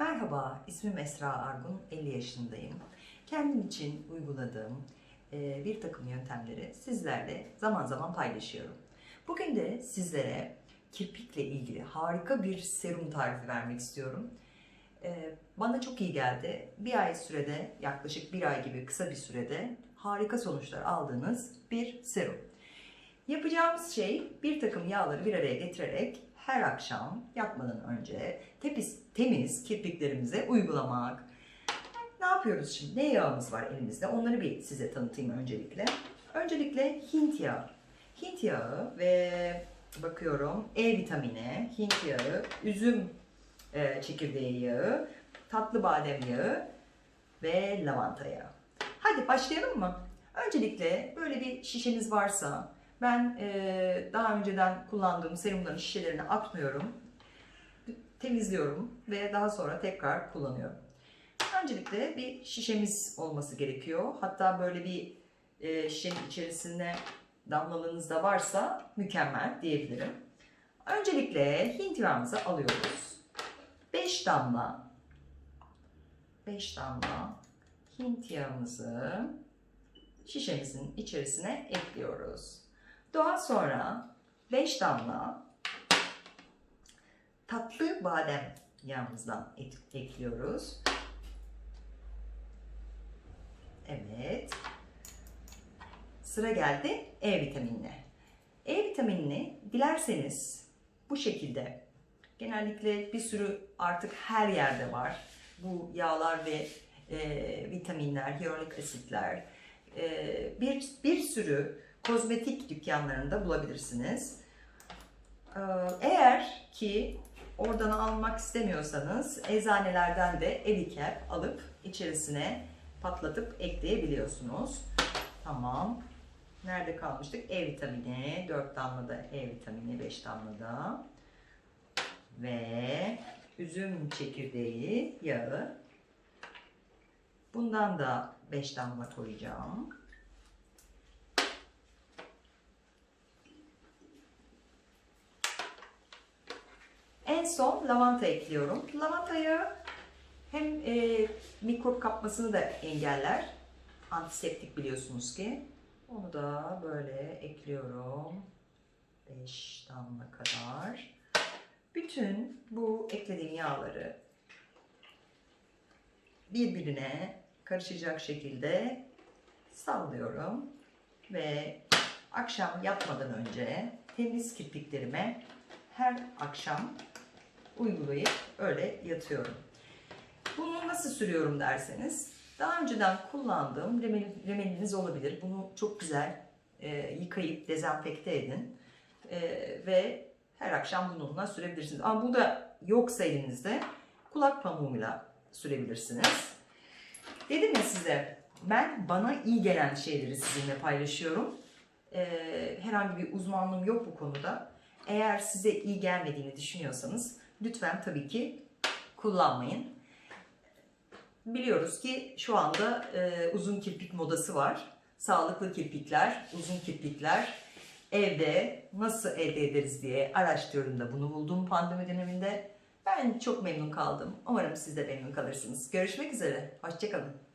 Merhaba, ismim Esra Argun, 50 yaşındayım. Kendim için uyguladığım e, bir takım yöntemleri sizlerle zaman zaman paylaşıyorum. Bugün de sizlere kirpikle ilgili harika bir serum tarifi vermek istiyorum. E, Bana çok iyi geldi. Bir ay sürede, yaklaşık bir ay gibi kısa bir sürede harika sonuçlar aldığınız bir serum. Yapacağımız şey bir takım yağları bir araya getirerek her akşam yatmadan önce temiz, temiz kirpiklerimize uygulamak. Ne yapıyoruz şimdi? Ne yağımız var elimizde? Onları bir size tanıtayım öncelikle. Öncelikle Hint yağı. Hint yağı ve bakıyorum E vitamini, Hint yağı, üzüm e, çekirdeği yağı, tatlı badem yağı ve lavanta yağı. Hadi başlayalım mı? Öncelikle böyle bir şişeniz varsa ben e, daha önceden kullandığım serumların şişelerini atmıyorum. Temizliyorum ve daha sonra tekrar kullanıyorum. Öncelikle bir şişemiz olması gerekiyor. Hatta böyle bir e, şişenin içerisinde damlalığınız da varsa mükemmel diyebilirim. Öncelikle Hint yağımızı alıyoruz. 5 damla 5 damla Hint yağımızı şişemizin içerisine ekliyoruz. Daha sonra 5 damla tatlı badem yağımızdan ek- ekliyoruz. Evet. Sıra geldi E vitaminine. E vitaminini dilerseniz bu şekilde genellikle bir sürü artık her yerde var. Bu yağlar ve e, vitaminler, hyaluronik asitler, e, bir, bir sürü kozmetik dükkanlarında bulabilirsiniz. Ee, Eğer ki oradan almak istemiyorsanız eczanelerden de Evicap alıp içerisine patlatıp ekleyebiliyorsunuz. Tamam. Nerede kalmıştık? E vitamini. 4 damla da E vitamini, 5 damla da. Ve üzüm çekirdeği yağı. Bundan da 5 damla koyacağım. Son lavanta ekliyorum. Lavanta yağı hem e, mikrop kapmasını da engeller. Antiseptik biliyorsunuz ki. Onu da böyle ekliyorum. 5 damla kadar. Bütün bu eklediğim yağları birbirine karışacak şekilde sallıyorum ve akşam yatmadan önce temiz kirpiklerime her akşam uygulayıp öyle yatıyorum. Bunu nasıl sürüyorum derseniz daha önceden kullandığım remel- remeliniz olabilir. Bunu çok güzel e, yıkayıp dezenfekte edin E, ve her akşam bununla sürebilirsiniz. Ama bu da yoksa elinizde kulak pamuğuyla sürebilirsiniz. Dedim ya size ben bana iyi gelen şeyleri sizinle paylaşıyorum. E, herhangi bir uzmanlığım yok bu konuda. Eğer size iyi gelmediğini düşünüyorsanız lütfen tabii ki kullanmayın. Biliyoruz ki şu anda e, uzun kirpik modası var. Sağlıklı kirpikler, uzun kirpikler evde nasıl elde ederiz diye araştırıyorum da bunu buldum pandemi döneminde. Ben çok memnun kaldım. Umarım siz de memnun kalırsınız. Görüşmek üzere. Hoşçakalın.